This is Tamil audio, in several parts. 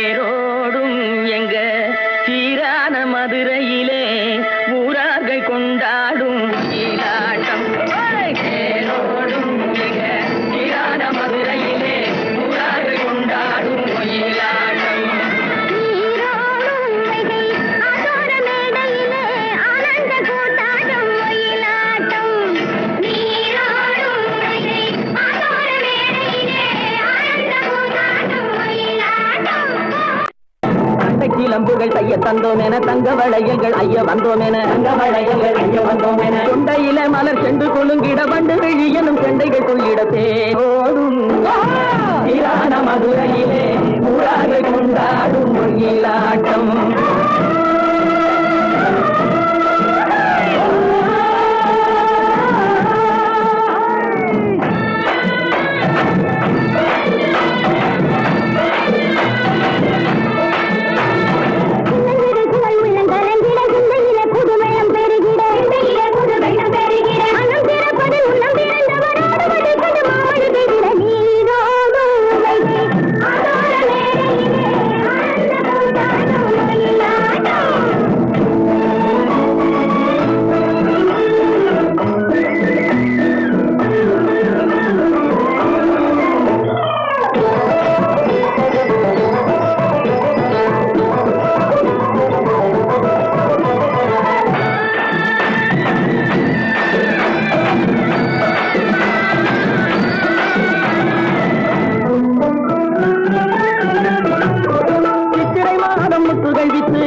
quiero சிலம்புகள் தைய தந்தோம் என தங்க வளையல்கள் ஐய வந்தோம் என தங்க வளையல்கள் ஐய வந்தோம் என கொண்டையில மலர் சென்று கொழுங்கிட வண்டு விழி எனும் செண்டைகள் தேடும் இரான மதுரையிலே கொண்டாடும் மொழியிலாட்டம்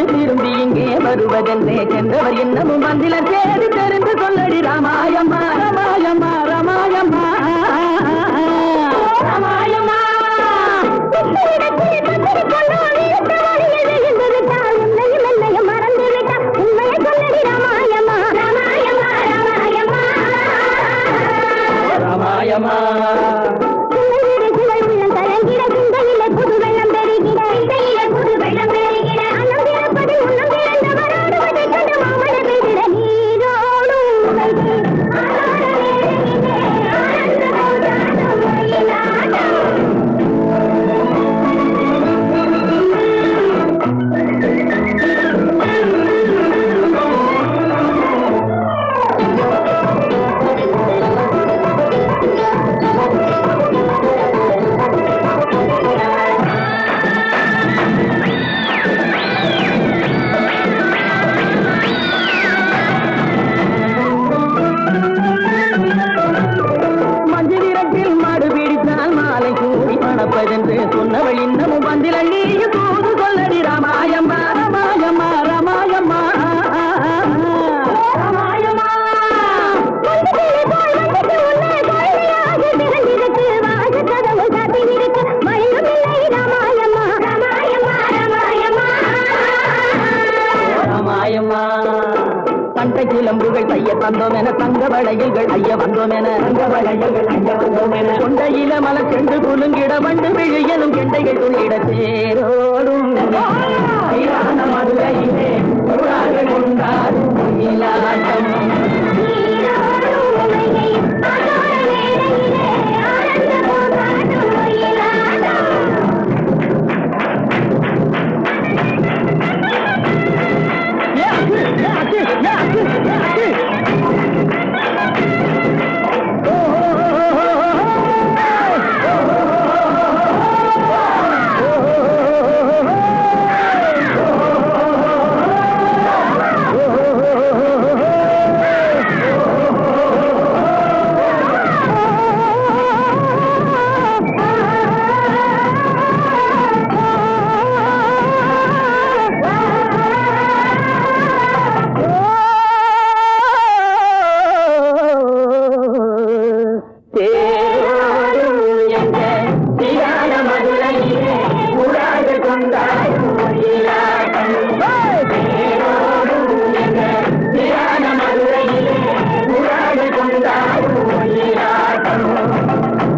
திரும்பி இங்கே வருவதென்றே சென்றவர் இன்னமும் வந்தில தேடி தெரிந்து சொல்லடி ராமாயம்மா ராமாயம்மா. ராமாயம்மா. ராமாயம்மா. ராமாயம்மா. மணப்பதென்று சொன்னவள் இன்னமும் வந்தில நீயும் தூது சொல்லடி ராமாயம்மா ராமாயம்மா. ராமாயம்மா. ராமாயம்மா. ராமாயம்மா கிளம்புகள் தைய தந்தோம் என தங்க வளையல்கள் ஐய வந்தோம் என தங்க வளையல்கள் ஐய வந்தோம் என கொண்டையில மலை சென்று குலுங்கிட வண்டு விழியலும் கெண்டைகள் துள்ளிட சேரோடும்.